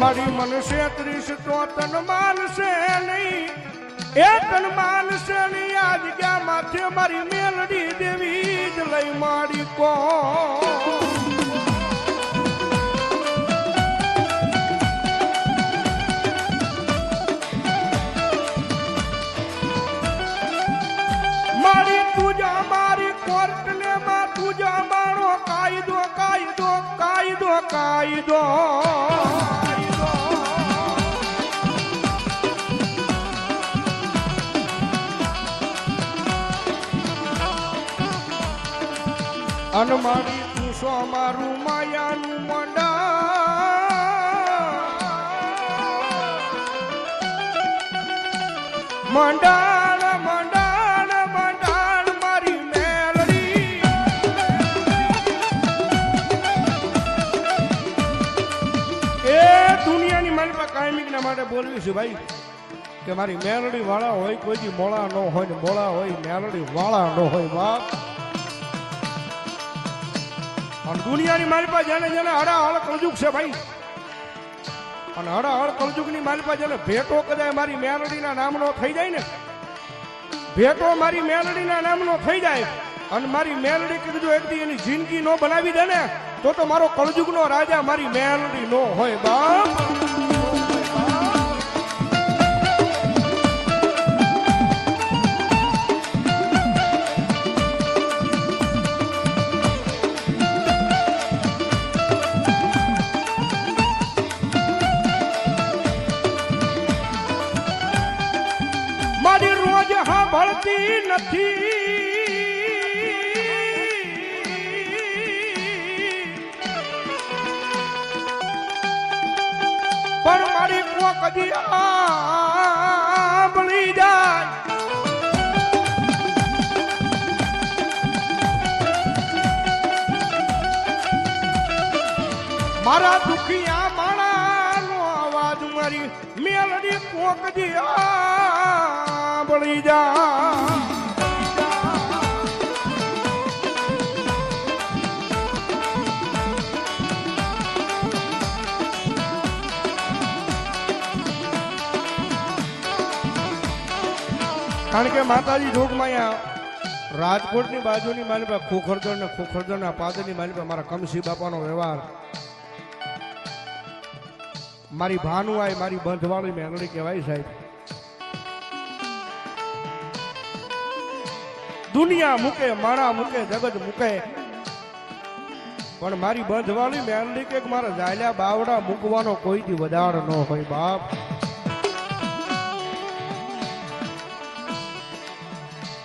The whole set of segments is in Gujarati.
મારી મનસે ત્રીસ તો તન માનશે નહીં. એ તન માનશે નહીં. આ જગ્યા માથે મારી મેલડી દેવી જ લઈ મારી કો મારી તુજા મારી કોર્ટ કાયદો કાયદો કાયદો કાયદો. અન મારી તું સો મારું માયાનું મંડા મંડાણ મંડાણ મંડાણ મારી મેલડી. એ દુનિયાની મારી પાસે કાયમિકના માટે બોલવી છે ભાઈ, કે મારી મેલડી વાળા હોય કોઈ મોળા ન હોય ને મોળા હોય મેલડી વાળા ન હોય બાપ. અને દુનિયાની મારી પાસે જેને જેને હળાહળ કળજુક છે ભાઈ. અને હળાહળ કળજુકની મારી પાસે જેને ભેટો કદાચ મારી મેલડીના નામનો થઈ જાય ને. ભેટો મારી મેલડીના નામનો થઈ જાય અને મારી મેલડી કીધું જો એકદી એની જિંદગી નો બનાવી દે ને, તો તો મારો કળજુગનો રાજા મારી મેલડી નો હોય બાપ. પણ મારી કુવા કદી આંબળી જાય. મારા દુખિયા માણાનો અવાજ મારી મેલડી કોક દી આંબળી જાય. કારણ કે માતાજી જોગમાં અહીંયા રાજકોટની બાજુની પાસે ખોખરદર ને ખોખરદરના પાદરની પાસે મારા કમસી બાપાનો વ્યવહાર. મારી ભાનુ આય મારી બંધવાળી મેંગડી કહેવાય સાહેબ. દુનિયા મૂકે માણા મૂકે, જગત મૂકે. પણ મારી બંધવાળી મેલડી કે મારા જાયલા બાવડા મૂકવાનો કોઈથી વધાર ન હોય બાપ.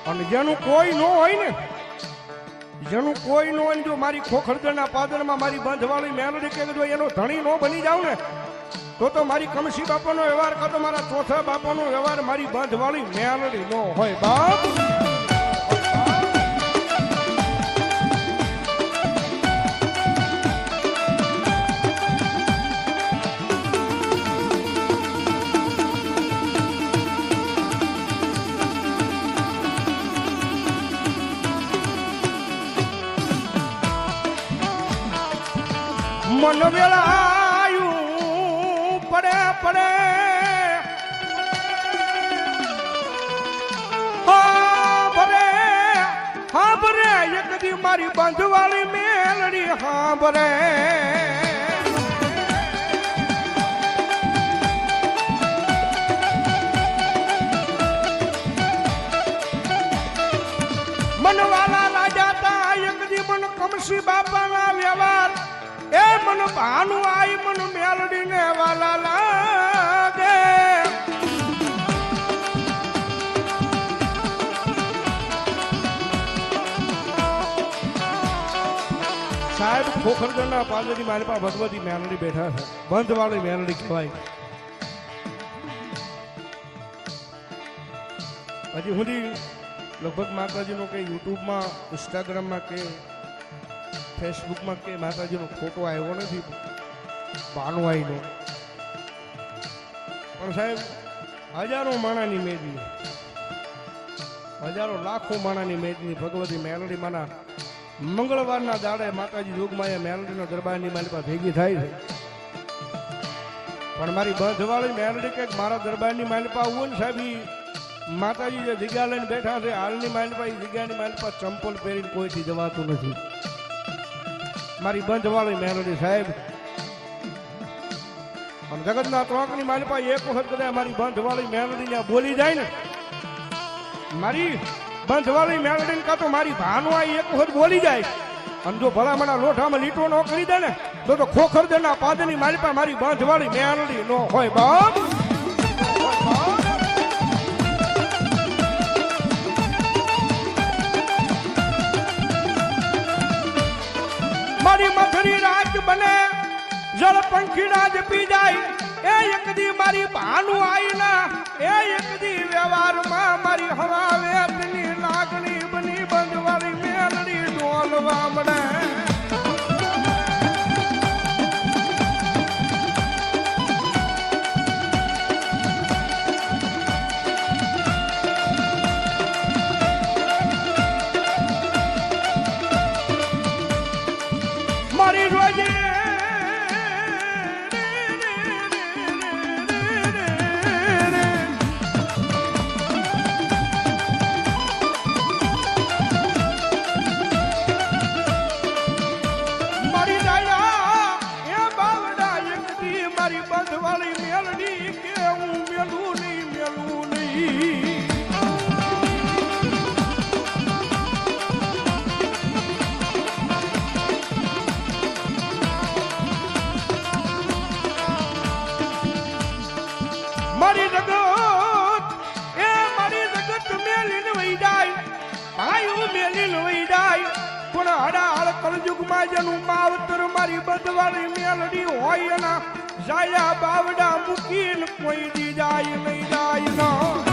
અને જેનું કોઈ ન હોય ને, જેનું કોઈ ન હોય જો મારી ખોખરદરના પાદરમાં મારી બંધવાળી મેલડી કે જો એનો ધણી ન બની જાવ ને, તો તો મારી કમસી બાપાનો વ્યવહાર કાં તો મારા ચોથા બાપાનો વ્યવહાર મારી બંધવાળી મેલડી ન હોય બાપ. મન વેળાયું પડે પડે. હા ભરે હા એક દી મારી બંધવાળી મેલડી હા ભરે મનવાલા રાજા તા, એક દી મન કમસી બાપાના એ મન ભાનુ આઈ, મન મેલડી ને વાલા લાગે. સાહેબ ખોખરગઢના પાદરની મારી પાસે ભગવતી મેલડી બેઠા છે. બંધવાળી મેલડી કહેવાય. હજી સુધી લગભગ માતાજીનો કે યુટ્યુબમાં, ઇન્સ્ટાગ્રામમાં કે ફેસબુકમાં કે માતાજીનો ફોટો આવ્યો નથી ભાનુઆઈનો પણ સાહેબ, હજારો માણાની મેદની, હજારો લાખો માણાની મેદની ભગવતી મેલડી માના મંગળવારના દાડે માતાજી જોગમાયા મેલડીનો દરબારની મારી પાસે ભેગી થાય છે. પણ મારી બંધવાળી મેલડી કે મારા દરબારની માલિપા આવું ને સાહેબ માતાજી જે જગ્યા લઈને બેઠા છે, હાલની માલિપા એ જગ્યાની માલિપા ચંપલ પહેરીને કોઈથી જવાતું નથી. મારી બંધવાળી મેલડી સાહેબ. અને જગતના મારી પાસે એક વખત કદાચ મારી બંધવાળી મેલડી ને બોલી જાય ને, મારી બંધવાળી મેલડી કાં તો મારી ભાનુ આ એક વખત બોલી જાય. અને જો ભલામણા લોઠામાં લીટો ન કરી દે ને, તો તો ખોખરદના પાદની માલિપા મારી બંધવાળી મેલડી નો હોય બાપ. જળ પંખીડા જ પી જાય. એ એક દી મારી ભાનું આઈના, એ એક દી વ્યવહારમાં મારી હવા હરાવેતની લાગણી બની બંધવાળી મેલડી ડોલવા મળે. યુગમાં જેનું માવતર મારી બદવાળી મેલડી હોય ના જાયા બાવડા મૂકીને કોઈ દી જાય નહીં, જાય ના.